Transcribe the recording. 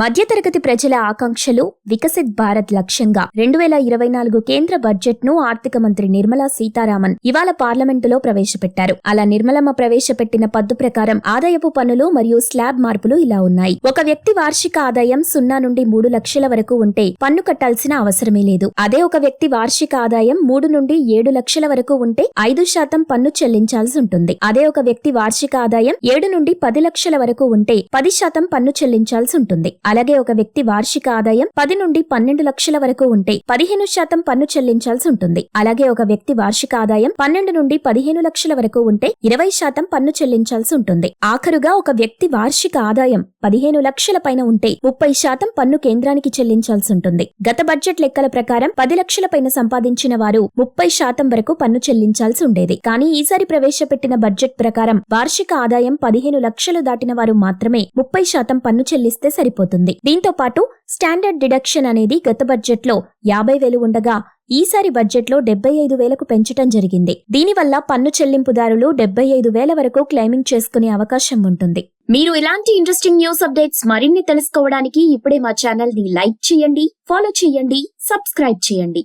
మధ్యతరగతి ప్రజల ఆకాంక్షలు వికసిత్ భారత్ లక్ష్యంగా రెండు వేల ఇరవై నాలుగు కేంద్ర బడ్జెట్ను ఆర్థిక మంత్రి నిర్మలా సీతారామన్ ఇవాళ పార్లమెంటులో ప్రవేశపెట్టారు. అలా నిర్మలమ్మ ప్రవేశపెట్టిన పద్దు ప్రకారం ఆదాయపు పన్నులు మరియు స్లాబ్ మార్పులు ఇలా ఉన్నాయి. ఒక వ్యక్తి వార్షిక ఆదాయం సున్నా నుండి మూడు లక్షల వరకు ఉంటే పన్ను కట్టాల్సిన అవసరమే లేదు. అదే ఒక వ్యక్తి వార్షిక ఆదాయం మూడు నుండి ఏడు లక్షల వరకు ఉంటే ఐదు శాతం పన్ను చెల్లించాల్సి ఉంటుంది. అదే ఒక వ్యక్తి వార్షిక ఆదాయం ఏడు నుండి పది లక్షల వరకు ఉంటే పది శాతం పన్ను చెల్లించాల్సి ఉంటుంది. అలాగే ఒక వ్యక్తి వార్షిక ఆదాయం పది నుండి పన్నెండు లక్షల వరకు ఉంటే పదిహేను శాతం పన్ను చెల్లించాల్సి ఉంటుంది. అలాగే ఒక వ్యక్తి వార్షిక ఆదాయం పన్నెండు నుండి పదిహేను లక్షల వరకు ఉంటే ఇరవై శాతం పన్ను చెల్లించాల్సి ఉంటుంది. ఆఖరుగా ఒక వ్యక్తి వార్షిక ఆదాయం పదిహేను లక్షల పైన ఉంటే ముప్పై శాతం పన్ను కేంద్రానికి చెల్లించాల్సి ఉంటుంది. గత బడ్జెట్ లెక్కల ప్రకారం పది లక్షల పైన సంపాదించిన వారు ముప్పై శాతం వరకు పన్ను చెల్లించాల్సి ఉండేది. కానీ ఈసారి ప్రవేశపెట్టిన బడ్జెట్ ప్రకారం వార్షిక ఆదాయం పదిహేను లక్షలు దాటిన వారు మాత్రమే ముప్పై శాతం పన్ను చెల్లిస్తే సరిపోతుంది. దీంతో పాటు స్టాండర్డ్ డిడక్షన్ అనేది గత బడ్జెట్లో యాభై వేలు ఉండగా ఈసారి బడ్జెట్లో డెబ్బై ఐదు వేలకు పెంచటం జరిగింది. దీనివల్ల పన్ను చెల్లింపుదారులు డెబ్బై ఐదు వేల వరకు క్లెయిమింగ్ చేసుకునే అవకాశం ఉంటుంది. మీరు ఇలాంటి ఇంట్రెస్టింగ్ న్యూస్ అప్డేట్స్ మరిన్ని తెలుసుకోవడానికి ఇప్పుడే మా ఛానల్ని లైక్ చేయండి ఫాలో చేయండి సబ్స్క్రైబ్ చేయండి.